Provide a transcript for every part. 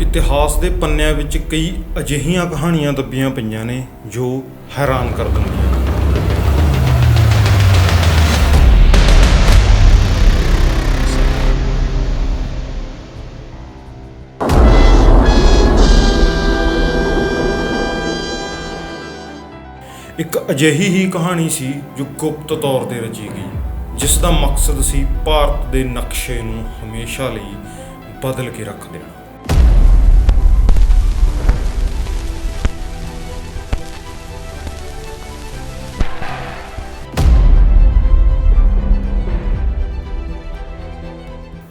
ਇਤਿਹਾਸ ਦੇ ਪੰਨਿਆਂ ਵਿੱਚ ਕਈ ਅਜਿਹੀਆਂ ਕਹਾਣੀਆਂ ਦੱਬੀਆਂ ਪਈਆਂ ਨੇ ਜੋ ਹੈਰਾਨ ਕਰ ਦਿੰਦੀਆਂ ਇੱਕ ਅਜਿਹੀ ਹੀ ਕਹਾਣੀ ਸੀ ਜੋ ਗੁਪਤ ਤੌਰ ਤੇ ਰਚੀ ਗਈ, ਜਿਸ ਦਾ ਮਕਸਦ ਸੀ ਭਾਰਤ ਦੇ ਨਕਸ਼ੇ ਨੂੰ ਹਮੇਸ਼ਾ ਲਈ ਬਦਲ ਕੇ ਰੱਖ ਦੇਣਾ।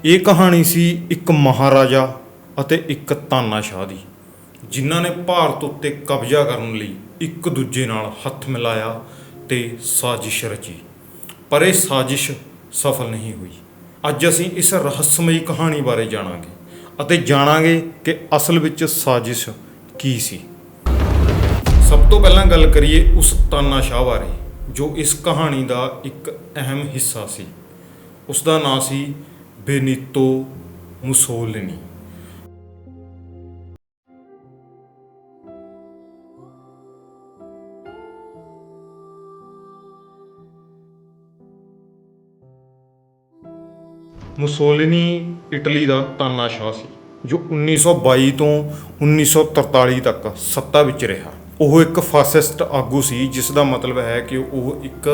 ਇਹ ਕਹਾਣੀ ਸੀ ਇੱਕ ਮਹਾਰਾਜਾ ਅਤੇ ਇੱਕ ਤਾਨਾਸ਼ਾਹ ਦੀ ਜਿਨ੍ਹਾਂ ਨੇ ਭਾਰਤ ਉੱਤੇ ਕਬਜ਼ਾ ਕਰਨ ਲਈ ਇੱਕ ਦੂਜੇ ਨਾਲ ਹੱਥ ਮਿਲਾਇਆ ਤੇ ਸਾਜ਼ਿਸ਼ ਰਚੀ। ਪਰ ਇਹ ਸਾਜ਼ਿਸ਼ ਸਫਲ ਨਹੀਂ ਹੋਈ। ਅੱਜ ਅਸੀਂ ਇਸ ਰਹੱਸਮਈ ਕਹਾਣੀ ਬਾਰੇ ਜਾਣਾਂਗੇ ਅਤੇ ਜਾਣਾਂਗੇ ਕਿ ਅਸਲ ਵਿੱਚ ਸਾਜ਼ਿਸ਼ ਕੀ ਸੀ। ਸਭ ਤੋਂ ਪਹਿਲਾਂ ਗੱਲ ਕਰੀਏ ਉਸ ਤਾਨਾਸ਼ਾਹ ਬਾਰੇ, ਜੋ ਇਸ ਕਹਾਣੀ ਦਾ ਇੱਕ ਅਹਿਮ ਹਿੱਸਾ ਸੀ। ਉਸ ਦਾ ਨਾਂ ਸੀ ਬੇਨੀਤੋ ਮੁਸੋਲਿਨੀ ਮੁਸੋਲਿਨੀ ਇਟਲੀ ਦਾ ਤਾਨਾਸ਼ਾਹ ਸੀ, ਜੋ 1922 ਤੋਂ 1943 ਤੱਕ ਸੱਤਾ ਵਿੱਚ ਰਿਹਾ। ਉਹ ਇੱਕ ਫਾਸਿਸਟ ਆਗੂ ਸੀ, ਜਿਸ ਦਾ ਮਤਲਬ ਹੈ ਕਿ ਉਹ ਇੱਕ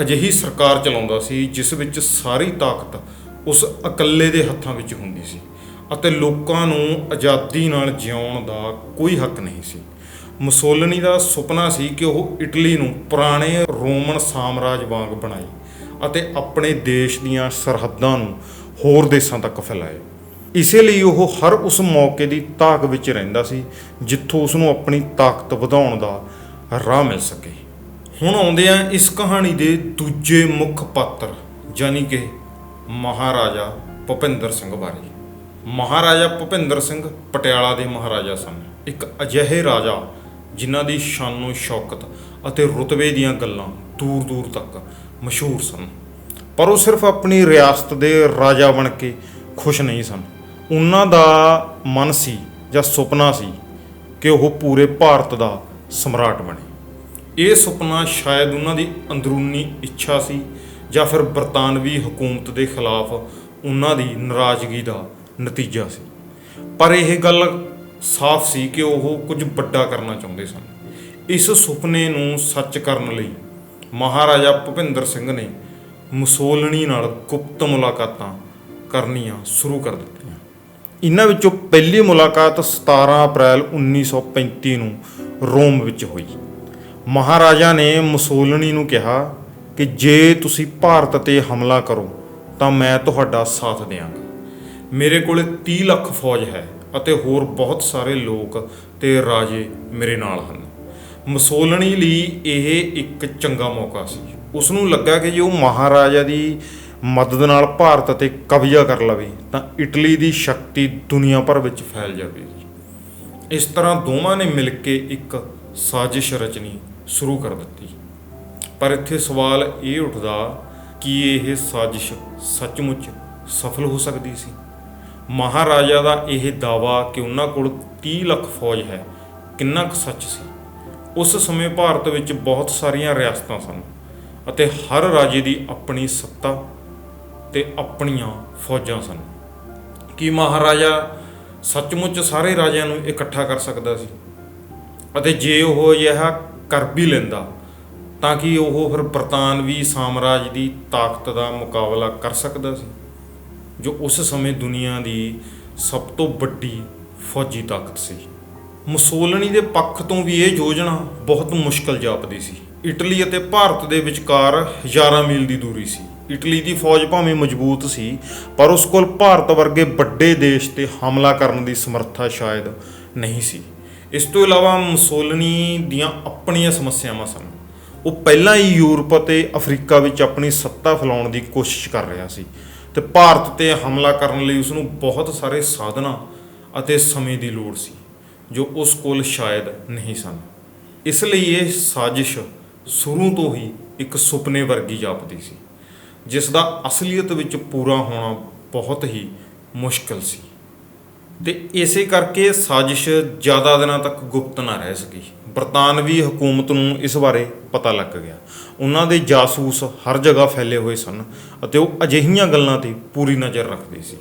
ਅਜਿਹੀ ਸਰਕਾਰ ਚਲਾਉਂਦਾ ਸੀ, ਜਿਸ ਵਿੱਚ ਸਾਰੀ ਤਾਕਤ ਉਸ ਇਕੱਲੇ ਦੇ ਹੱਥਾਂ ਵਿੱਚ ਹੁੰਦੀ ਸੀ ਅਤੇ ਲੋਕਾਂ ਨੂੰ ਆਜ਼ਾਦੀ ਨਾਲ ਜਿਉਣ ਦਾ ਕੋਈ ਹੱਕ ਨਹੀਂ ਸੀ। ਮੁਸੋਲਿਨੀ ਦਾ ਸੁਪਨਾ ਸੀ ਕਿ ਉਹ ਇਟਲੀ ਨੂੰ ਪੁਰਾਣੇ ਰੋਮਨ ਸਾਮਰਾਜ ਵਾਂਗ ਬਣਾਏ ਅਤੇ ਆਪਣੇ ਦੇਸ਼ ਦੀਆਂ ਸਰਹੱਦਾਂ ਨੂੰ ਹੋਰ ਦੇਸ਼ਾਂ ਤੱਕ ਫੈਲਾਏ। ਇਸੇ ਲਈ ਉਹ ਹਰ ਉਸ ਮੌਕੇ ਦੀ ਤਾਕ ਵਿੱਚ ਰਹਿੰਦਾ ਸੀ ਜਿੱਥੋਂ ਉਸ ਨੂੰ ਆਪਣੀ ਤਾਕਤ ਵਧਾਉਣ ਦਾ ਰਾਹ ਮਿਲ ਸਕੇ। ਹੁਣ ਆਉਂਦੇ ਆ ਇਸ ਕਹਾਣੀ ਦੇ ਦੂਜੇ ਮੁੱਖ ਪਾਤਰ ਯਾਨੀ ਕਿ ਮਹਾਰਾਜਾ ਭੁਪਿੰਦਰ ਸਿੰਘ ਬਾਰੇ। ਮਹਾਰਾਜਾ ਭੁਪਿੰਦਰ ਸਿੰਘ ਪਟਿਆਲਾ ਦੇ ਮਹਾਰਾਜਾ ਸਨ। ਇੱਕ ਅਜਿਹੇ ਰਾਜਾ ਜਿਨ੍ਹਾਂ ਦੀ ਸ਼ਾਨੋ ਸ਼ੌਕਤ ਅਤੇ ਰੁਤਬੇ ਦੀਆਂ ਗੱਲਾਂ ਦੂਰ ਦੂਰ ਤੱਕ ਮਸ਼ਹੂਰ ਸਨ। ਪਰ ਉਹ ਸਿਰਫ ਆਪਣੀ ਰਿਆਸਤ ਦੇ ਰਾਜਾ ਬਣ ਕੇ ਖੁਸ਼ ਨਹੀਂ ਸਨ। ਉਹਨਾਂ ਦਾ ਮਨ ਸੀ ਜਾਂ ਸੁਪਨਾ ਸੀ ਕਿ ਉਹ ਪੂਰੇ ਭਾਰਤ ਦਾ ਸਮਰਾਟ ਬਣੇ। ਇਹ ਸੁਪਨਾ ਸ਼ਾਇਦ ਉਹਨਾਂ ਦੀ ਅੰਦਰੂਨੀ ਇੱਛਾ ਸੀ ਜਾਂ ਫਿਰ ਬਰਤਾਨਵੀ ਹਕੂਮਤ ਦੇ ਖਿਲਾਫ ਉਹਨਾਂ ਦੀ ਨਾਰਾਜ਼ਗੀ ਦਾ ਨਤੀਜਾ ਸੀ। ਪਰ ਇਹ ਗੱਲ ਸਾਫ਼ ਸੀ ਕਿ ਉਹ ਕੁਝ ਵੱਡਾ ਕਰਨਾ ਚਾਹੁੰਦੇ ਸਨ। ਇਸ ਸੁਪਨੇ ਨੂੰ ਸੱਚ ਕਰਨ ਲਈ ਮਹਾਰਾਜਾ ਭੁਪਿੰਦਰ ਸਿੰਘ ਨੇ ਮੁਸੋਲਣੀ ਨਾਲ ਗੁਪਤ ਮੁਲਾਕਾਤਾਂ ਕਰਨੀਆਂ ਸ਼ੁਰੂ ਕਰ ਦਿੱਤੀਆਂ। ਇਹਨਾਂ ਵਿੱਚੋਂ ਪਹਿਲੀ ਮੁਲਾਕਾਤ 17 ਅਪ੍ਰੈਲ 1935 ਨੂੰ ਰੋਮ ਵਿੱਚ ਹੋਈ। ਮਹਾਰਾਜਾ ਨੇ ਮਸੋਲਣੀ ਨੂੰ ਕਿਹਾ ਕਿ ਜੇ ਤੁਸੀਂ ਭਾਰਤ ਤੇ ਹਮਲਾ ਕਰੋ, ਤਾਂ ਮੈਂ ਤੁਹਾਡਾ ਸਾਥ ਦਿਆਂਗਾ। ਮੇਰੇ ਕੋਲ 30 ਲੱਖ ਫੌਜ ਹੈ ਅਤੇ ਹੋਰ ਬਹੁਤ ਸਾਰੇ ਲੋਕ ਤੇ ਰਾਜੇ ਮੇਰੇ ਨਾਲ ਹਨ। ਮਸੋਲਣੀ ਲਈ ਇਹ ਇੱਕ ਚੰਗਾ ਮੌਕਾ ਸੀ। ਉਸ ਨੂੰ ਲੱਗਾ ਕਿ ਜੇ ਉਹ ਮਹਾਰਾਜਾ ਦੀ ਮਦਦ ਨਾਲ ਭਾਰਤ ਤੇ ਕਬਜ਼ਾ ਕਰ ਲਵੇ, ਤਾਂ ਇਟਲੀ ਦੀ ਸ਼ਕਤੀ ਦੁਨੀਆ ਭਰ ਵਿੱਚ ਫੈਲ ਜਾਵੇਗੀ। ਇਸ ਤਰ੍ਹਾਂ ਦੋਵਾਂ ਨੇ ਮਿਲ ਕੇ ਇੱਕ ਸਾਜ਼ਿਸ਼ ਰਚਨੀ ਸ਼ੁਰੂ ਕਰ ਦਿੱਤੀ। ਪਰ ਇੱਥੇ ਸਵਾਲ ਇਹ ਉੱਠਦਾ ਕਿ ਇਹ ਸਾਜ਼ਿਸ਼ ਸੱਚਮੁੱਚ ਸਫਲ ਹੋ ਸਕਦੀ ਸੀ। ਮਹਾਰਾਜਾ ਦਾ ਇਹ ਦਾਵਾ ਕਿ ਉਹਨਾਂ ਕੋਲ 30 ਲੱਖ ਫੌਜ ਹੈ, ਕਿੰਨਾ ਕੁ ਸੱਚ ਸੀ। ਉਸ ਸਮੇਂ ਭਾਰਤ ਵਿੱਚ ਬਹੁਤ ਸਾਰੀਆਂ ਰਿਆਸਤਾਂ ਸਨ ਅਤੇ ਹਰ ਰਾਜੇ ਦੀ ਆਪਣੀ ਸੱਤਾ ਤੇ ਆਪਣੀਆਂ ਫੌਜਾਂ ਸਨ। ਕੀ ਮਹਾਰਾਜਾ ਸੱਚਮੁੱਚ ਸਾਰੇ ਰਾਜਿਆਂ ਨੂੰ ਇਕੱਠਾ ਕਰ ਸਕਦਾ ਸੀ? ਅਤੇ ਜੇ ਉਹ ਅਜਿਹਾ ਕਰ ਵੀ ਲੈਂਦਾ ਤਾਂ ਕਿ ਉਹ ਫਿਰ ਬਰਤਾਨਵੀ ਸਾਮਰਾਜ ਦੀ ਤਾਕਤ ਦਾ ਮੁਕਾਬਲਾ ਕਰ ਸਕਦਾ ਸੀ, ਜੋ ਉਸ ਸਮੇਂ ਦੁਨੀਆ ਦੀ ਸਭ ਤੋਂ ਵੱਡੀ ਫੌਜੀ ਤਾਕਤ ਸੀ। ਮੁਸੋਲਣੀ ਦੇ ਪੱਖ ਤੋਂ ਵੀ ਇਹ ਯੋਜਨਾ ਬਹੁਤ ਮੁਸ਼ਕਲ ਜਾਪਦੀ ਸੀ। ਇਟਲੀ ਅਤੇ ਭਾਰਤ ਦੇ ਵਿਚਕਾਰ ਹਜ਼ਾਰਾਂ ਮੀਲ ਦੀ ਦੂਰੀ ਸੀ। ਇਟਲੀ ਦੀ ਫੌਜ ਭਾਵੇਂ ਮਜ਼ਬੂਤ ਸੀ, ਪਰ ਉਸ ਕੋਲ ਭਾਰਤ ਵਰਗੇ ਵੱਡੇ ਦੇਸ਼ ਤੇ ਹਮਲਾ ਕਰਨ ਦੀ ਸਮਰੱਥਾ ਸ਼ਾਇਦ ਨਹੀਂ ਸੀ। ਇਸ ਤੋਂ ਇਲਾਵਾ ਮੁਸੋਲਨੀ ਦੀਆਂ ਆਪਣੀਆਂ ਸਮੱਸਿਆਵਾਂ ਸਨ। ਉਹ ਪਹਿਲਾਂ ਹੀ ਯੂਰਪ ਅਤੇ ਅਫਰੀਕਾ ਵਿੱਚ ਆਪਣੀ ਸੱਤਾ ਫੈਲਾਉਣ ਦੀ ਕੋਸ਼ਿਸ਼ ਕਰ ਰਿਹਾ ਸੀ ਤੇ ਭਾਰਤ ਤੇ ਹਮਲਾ ਕਰਨ ਲਈ ਉਸ ਨੂੰ ਬਹੁਤ ਸਾਰੇ ਸਾਧਨਾਂ ਅਤੇ ਸਮੇਂ ਦੀ ਲੋੜ ਸੀ, ਜੋ ਉਸ ਕੋਲ ਸ਼ਾਇਦ ਨਹੀਂ ਸਨ। ਇਸ ਲਈ ਇਹ ਸਾਜ਼ਿਸ਼ ਸ਼ੁਰੂ ਤੋਂ ਹੀ ਇੱਕ ਸੁਪਨੇ ਵਰਗੀ ਜਾਪਦੀ ਸੀ, ਜਿਸ ਦਾ ਅਸਲੀਅਤ ਵਿੱਚ ਪੂਰਾ ਹੋਣਾ ਬਹੁਤ ਹੀ ਮੁਸ਼ਕਲ ਸੀ। ਤੇ ਇਸੇ ਕਰਕੇ ਸਾਜ਼ਿਸ਼ ਜ਼ਿਆਦਾ ਦਿਨਾਂ ਤੱਕ ਗੁਪਤ ਨਾ ਰਹਿ ਸਕੀ। ਬਰਤਾਨਵੀ ਹਕੂਮਤ ਨੂੰ ਇਸ ਬਾਰੇ ਪਤਾ ਲੱਗ ਗਿਆ। ਉਹਨਾਂ ਦੇ ਜਾਸੂਸ ਹਰ ਜਗ੍ਹਾ ਫੈਲੇ ਹੋਏ ਸਨ ਅਤੇ ਉਹ ਅਜਿਹੀਆਂ ਗੱਲਾਂ ਤੇ ਪੂਰੀ ਨਜ਼ਰ ਰੱਖਦੇ ਸੀ।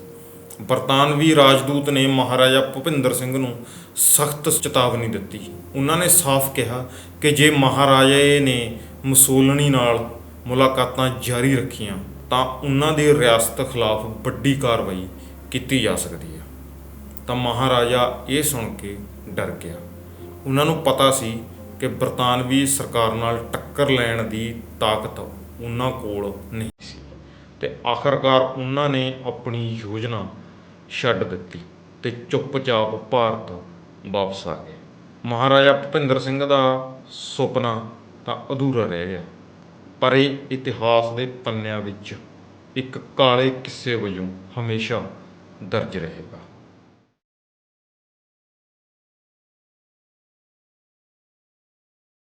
ਬਰਤਾਨਵੀ ਰਾਜਦੂਤ ਨੇ ਮਹਾਰਾਜਾ ਭੁਪਿੰਦਰ ਸਿੰਘ ਨੂੰ ਸਖਤ ਚੇਤਾਵਨੀ ਦਿੱਤੀ। ਉਹਨਾਂ ਨੇ ਸਾਫ਼ ਕਿਹਾ ਕਿ ਜੇ ਮਹਾਰਾਜੇ ਨੇ ਮਸੂਲਣੀ ਨਾਲ ਮੁਲਾਕਾਤਾਂ ਜਾਰੀ ਰੱਖੀਆਂ, ਤਾਂ ਉਹਨਾਂ ਦੀ ਰਿਆਸਤ ਖਿਲਾਫ ਵੱਡੀ ਕਾਰਵਾਈ ਕੀਤੀ ਜਾ ਸਕਦੀ ਹੈ। ਤਾਂ ਮਹਾਰਾਜਾ ਇਹ ਸੁਣ ਕੇ ਡਰ ਗਿਆ। ਉਹਨਾਂ ਨੂੰ ਪਤਾ ਸੀ ਕਿ ਬਰਤਾਨਵੀ ਸਰਕਾਰ ਨਾਲ ਟੱਕਰ ਲੈਣ ਦੀ ਤਾਕਤ ਉਹਨਾਂ ਕੋਲ ਨਹੀਂ ਸੀ ਤੇ ਆਖਰਕਾਰ ਉਹਨਾਂ ਨੇ ਆਪਣੀ ਯੋਜਨਾ ਛੱਡ ਦਿੱਤੀ ਤੇ ਚੁੱਪਚਾਪ ਭਾਰਤ ਵਾਪਸ ਆ ਗਏ। ਮਹਾਰਾਜਾ ਭੁਪਿੰਦਰ ਸਿੰਘ ਦਾ ਸੁਪਨਾ ਤਾਂ ਅਧੂਰਾ ਰਹਿ ਗਿਆ, ਪਰ ਇਹ ਇਤਿਹਾਸ ਦੇ ਪੰਨਿਆਂ ਵਿੱਚ ਇੱਕ ਕਾਲੇ ਕਿੱਸੇ ਵਜੋਂ ਹਮੇਸ਼ਾ ਦਰਜ ਰਹੇਗਾ।